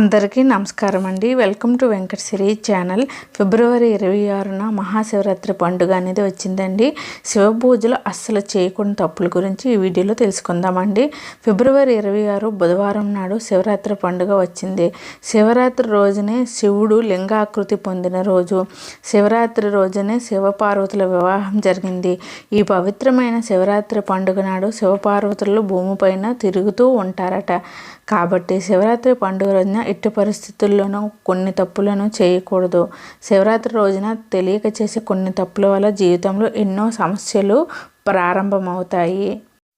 అందరికీ నమస్కారం అండి. Welcome to Venkata Siri channel. ఫిబ్రవరి ఇరవై ఆరున మహాశివరాత్రి పండుగ అనేది వచ్చిందండి. శివ పూజలు అస్సలు చేయకుండా తప్పుల గురించి ఈ వీడియోలో తెలుసుకుందామండి. ఫిబ్రవరి ఇరవై ఆరు బుధవారం నాడు శివరాత్రి పండుగ వచ్చింది. శివరాత్రి రోజునే శివుడు లింగాకృతి పొందిన రోజు. శివరాత్రి రోజునే శివపార్వతుల వివాహం జరిగింది. ఈ పవిత్రమైన శివరాత్రి పండుగ నాడు శివపార్వతులు భూమిపైన తిరుగుతూ ఉంటారట. కాబట్టి శివరాత్రి పండుగ రోజున ఎట్టి పరిస్థితుల్లోనూ కొన్ని తప్పులను చేయకూడదు. శివరాత్రి రోజున తెలియక చేసే కొన్ని తప్పుల వల్ల జీవితంలో ఎన్నో సమస్యలు ప్రారంభమవుతాయి.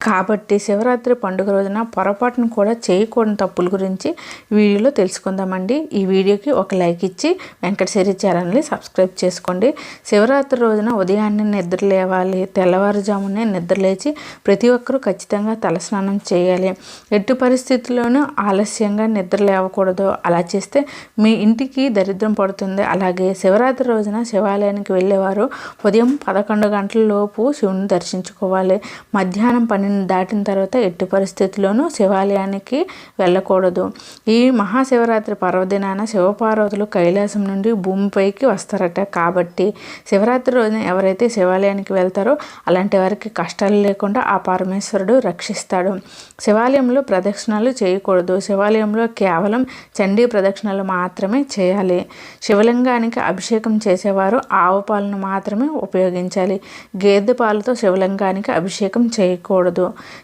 కాబట్టి శివరాత్రి పండుగ రోజున పొరపాటును కూడా చేయకూడని తప్పుల గురించి వీడియోలో తెలుసుకుందామండి. ఈ వీడియోకి ఒక లైక్ ఇచ్చి వెంకటశ్రీ ఛానల్ని సబ్స్క్రైబ్ చేసుకోండి. శివరాత్రి రోజున ఉదయాన్నే నిద్ర లేవాలి తెల్లవారుజామునే నిద్ర లేచి ప్రతి ఒక్కరూ ఖచ్చితంగా తలస్నానం చేయాలి. ఎట్టి పరిస్థితుల్లోనూ ఆలస్యంగా నిద్ర లేవకూడదు. అలా చేస్తే మీ ఇంటికి దరిద్రం పడుతుంది. అలాగే శివరాత్రి రోజున శివాలయానికి వెళ్ళేవారు ఉదయం పదకొండు గంటల లోపు శివుని దర్శించుకోవాలి. మధ్యాహ్నం పన్నెండు దాటిన తర్వాత ఎట్టి పరిస్థితుల్లోనూ శివాలయానికి వెళ్ళకూడదు. ఈ మహాశివరాత్రి పర్వదినాన శివపార్వతులు కైలాసం నుండి భూమిపైకి వస్తారట. కాబట్టి శివరాత్రి రోజున ఎవరైతే శివాలయానికి వెళ్తారో అలాంటి వారికి కష్టాలు లేకుండా ఆ పరమేశ్వరుడు రక్షిస్తాడు. శివాలయంలో ప్రదక్షిణలు చేయకూడదు. శివాలయంలో కేవలం చండీ ప్రదక్షిణలు మాత్రమే చేయాలి. శివలింగానికి అభిషేకం చేసేవారు ఆవు పాలను మాత్రమే ఉపయోగించాలి. గేదె పాలతో శివలింగానికి అభిషేకం చేయకూడదు.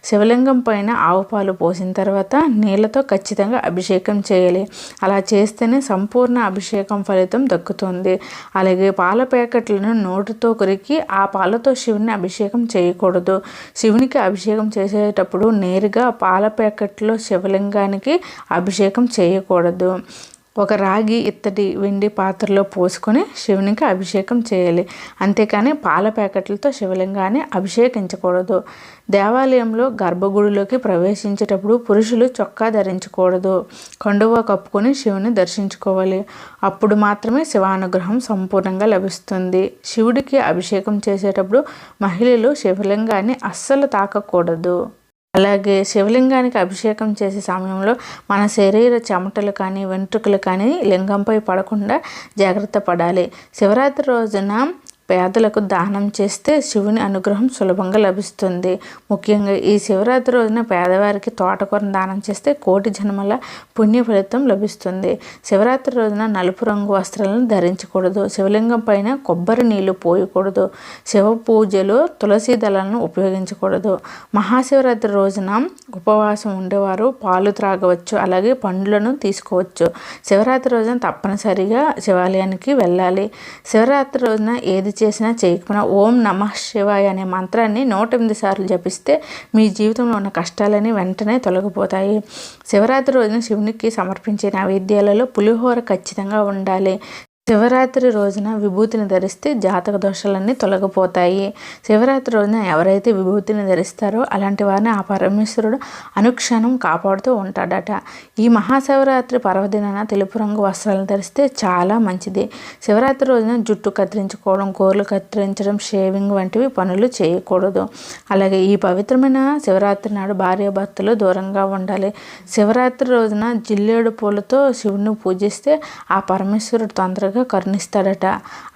శివలింగం పైన ఆవు పాలు పోసిన తర్వాత నీళ్ళతో ఖచ్చితంగా అభిషేకం చేయాలి. అలా చేస్తేనే సంపూర్ణ అభిషేకం ఫలితం దక్కుతుంది. అలాగే పాల ప్యాకెట్లను నోటితో కొరికి ఆ పాలతో శివుని అభిషేకం చేయకూడదు. శివునికి అభిషేకం చేసేటప్పుడు నేరుగా పాల ప్యాకెట్లో శివలింగానికి అభిషేకం చేయకూడదు. ఒక రాగి ఇత్తడి వెండి పాత్రలో పోసుకొని శివునికి అభిషేకం చేయాలి. అంతేకాని పాల ప్యాకెట్లతో శివలింగాన్ని అభిషేకించకూడదు. దేవాలయంలో గర్భగుడిలోకి ప్రవేశించేటప్పుడు పురుషులు చొక్కా ధరించకూడదు. కండువ కప్పుకొని శివుని దర్శించుకోవాలి. అప్పుడు మాత్రమే శివానుగ్రహం సంపూర్ణంగా లభిస్తుంది. శివుడికి అభిషేకం చేసేటప్పుడు మహిళలు శివలింగాన్ని అస్సలు తాకకూడదు. అలాగే శివలింగానికి అభిషేకం చేసే సమయంలో మన శరీర చెమటలు కానీ వెంట్రుకలు కానీ లింగంపై పడకుండా జాగ్రత్త పడాలి. శివరాత్రి రోజున పేదలకు దానం చేస్తే శివుని అనుగ్రహం సులభంగా లభిస్తుంది. ముఖ్యంగా ఈ శివరాత్రి రోజున పేదవారికి తోటకూరను దానం చేస్తే కోటి జన్మల పుణ్య ఫలితం లభిస్తుంది. శివరాత్రి రోజున నలుపు రంగు వస్త్రాలను ధరించకూడదు. శివలింగం పైన కొబ్బరి నీళ్ళు పోయకూడదు. శివ పూజలో తులసి దళాలను ఉపయోగించకూడదు. మహాశివరాత్రి రోజున ఉపవాసం ఉండేవారు పాలు త్రాగవచ్చు అలాగే పండ్లను తీసుకోవచ్చు. శివరాత్రి రోజున తప్పనిసరిగా శివాలయానికి వెళ్ళాలి. శివరాత్రి రోజున ఏది చేసినా చేయకపోయినా ఓం నమ శివాయ అనే మంత్రాన్ని నూట ఎనిమిది సార్లు జపిస్తే మీ జీవితంలో ఉన్న కష్టాలని వెంటనే తొలగిపోతాయి. శివరాత్రి రోజున శివునికి సమర్పించే నైవేద్యాలలో పులిహోర ఖచ్చితంగా ఉండాలి. శివరాత్రి రోజున విభూతిని ధరిస్తే జాతక దోషాలన్నీ తొలగిపోతాయి. శివరాత్రి రోజున ఎవరైతే విభూతిని ధరిస్తారో అలాంటి వారిని ఆ పరమేశ్వరుడు అనుక్షణం కాపాడుతూ ఉంటాడట. ఈ మహాశివరాత్రి పర్వదినాన తెలుపు రంగు వస్త్రాలను ధరిస్తే చాలా మంచిది. శివరాత్రి రోజున జుట్టు కత్తిరించుకోవడం కోర్లు కత్తిరించడం షేవింగ్ వంటివి పనులు చేయకూడదు. అలాగే ఈ పవిత్రమైన శివరాత్రి నాడు భార్యాభర్తలు దూరంగా ఉండాలి. శివరాత్రి రోజున జిల్లేడు పూలతో శివుని పూజిస్తే ఆ పరమేశ్వరుడు తొందరగా కరుణిస్తాడట.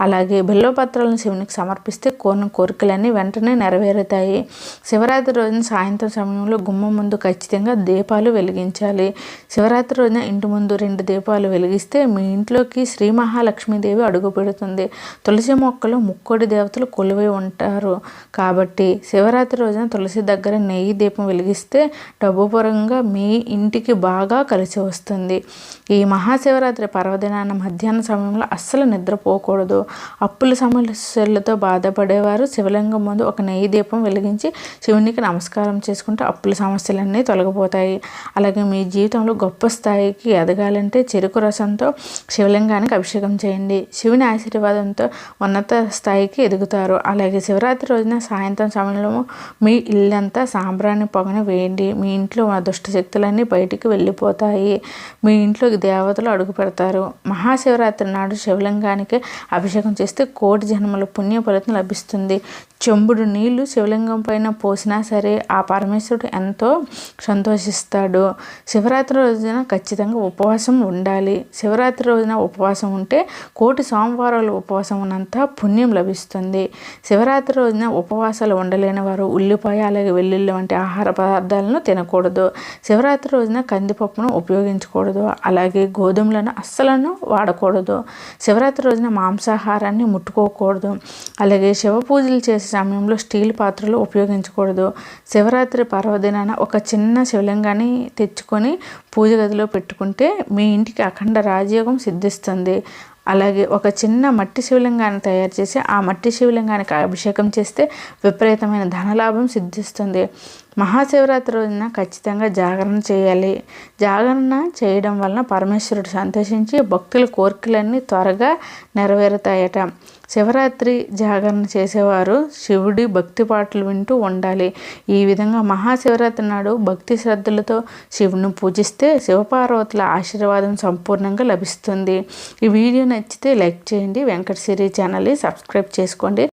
అలాగే బిల్వపత్రాలను శివునికి సమర్పిస్తే కోరిన కోరికలన్నీ వెంటనే నెరవేరుతాయి. శివరాత్రి రోజున సాయంత్రం సమయంలో గుమ్మం ముందు ఖచ్చితంగా దీపాలు వెలిగించాలి. శివరాత్రి రోజున ఇంటి ముందు రెండు దీపాలు వెలిగిస్తే మీ ఇంట్లోకి శ్రీ మహాలక్ష్మీదేవి అడుగు పెడుతుంది. తులసి మొక్కలు ముక్కోడి దేవతలు కొలువై ఉంటారు. కాబట్టి శివరాత్రి రోజున తులసి దగ్గర నెయ్యి దీపం వెలిగిస్తే డబ్బుపరంగా మీ ఇంటికి బాగా కలిసి వస్తుంది. ఈ మహాశివరాత్రి పర్వదినాన మధ్యాహ్న సమయంలో అస్సలు నిద్రపోకూడదు. అప్పుల సమస్యలతో బాధపడేవారు శివలింగం ముందు ఒక నెయ్యి దీపం వెలిగించి శివునికి నమస్కారం చేసుకుంటే అప్పుల సమస్యలన్నీ తొలగిపోతాయి. అలాగే మీ జీవితంలో గొప్ప స్థాయికి ఎదగాలంటే చెరుకు రసంతో శివలింగానికి అభిషేకం చేయండి. శివుని ఆశీర్వాదంతో ఉన్నత స్థాయికి ఎదుగుతారు. అలాగే శివరాత్రి రోజున సాయంత్రం సమయంలో మీ ఇల్లంతా సాంబ్రాణి పొగను వేయండి. మీ ఇంట్లో మా దుష్టశక్తులన్నీ బయటికి వెళ్ళిపోతాయి. మీ ఇంట్లోకి దేవతలు అడుగు పెడతారు. మహాశివరాత్రి నాడు శివలింగానికి అభిషేకం చేస్తే కోటి జన్మల పుణ్య ఫలితం లభిస్తుంది. చెంబుడు నీళ్ళు శివలింగం పైన పోసినా సరే ఆ పరమేశ్వరుడు ఎంతో సంతోషిస్తాడు. శివరాత్రి రోజున ఖచ్చితంగా ఉపవాసం ఉండాలి. శివరాత్రి రోజున ఉపవాసం ఉంటే కోటి సోమవారాలు ఉపవాసం ఉన్నంత పుణ్యం లభిస్తుంది. శివరాత్రి రోజున ఉపవాసాలు ఉండలేని వారు ఉల్లిపాయ అలాగే వెల్లుల్లి వంటి ఆహార పదార్థాలను తినకూడదు. శివరాత్రి రోజున కందిపప్పును ఉపయోగించకూడదు. అలాగే గోధుమలను అస్సలను వాడకూడదు. శివరాత్రి రోజున మాంసాహారాన్ని ముట్టుకోకూడదు. అలాగే శివ పూజలు చేసే సమయంలో స్టీల్ పాత్రలు ఉపయోగించకూడదు. శివరాత్రి పర్వదినాన ఒక చిన్న శివలింగాన్ని తెచ్చుకొని పూజ గదిలో పెట్టుకుంటే మీ ఇంటికి అఖండ రాజయోగం సిద్ధిస్తుంది. అలాగే ఒక చిన్న మట్టి శివలింగాన్ని తయారు చేసి ఆ మట్టి శివలింగానికి అభిషేకం చేస్తే విపరీతమైన ధనలాభం సిద్ధిస్తుంది. మహాశివరాత్రి రోజున ఖచ్చితంగా జాగరణ చేయాలి. జాగరణ చేయడం వలన పరమేశ్వరుడు సంతోషించి భక్తుల కోరికలన్నీ త్వరగా నెరవేరుతాయట. శివరాత్రి జాగరణ చేసేవారు శివుడి భక్తి పాటలు వింటూ ఉండాలి. ఈ విధంగా మహాశివరాత్రి నాడు భక్తి శ్రద్ధలతో శివుని పూజిస్తే శివపార్వతుల ఆశీర్వాదం సంపూర్ణంగా లభిస్తుంది. ఈ వీడియో నచ్చితే లైక్ చేయండి. వెంకట సిరి ఛానల్ని సబ్స్క్రైబ్ చేసుకోండి.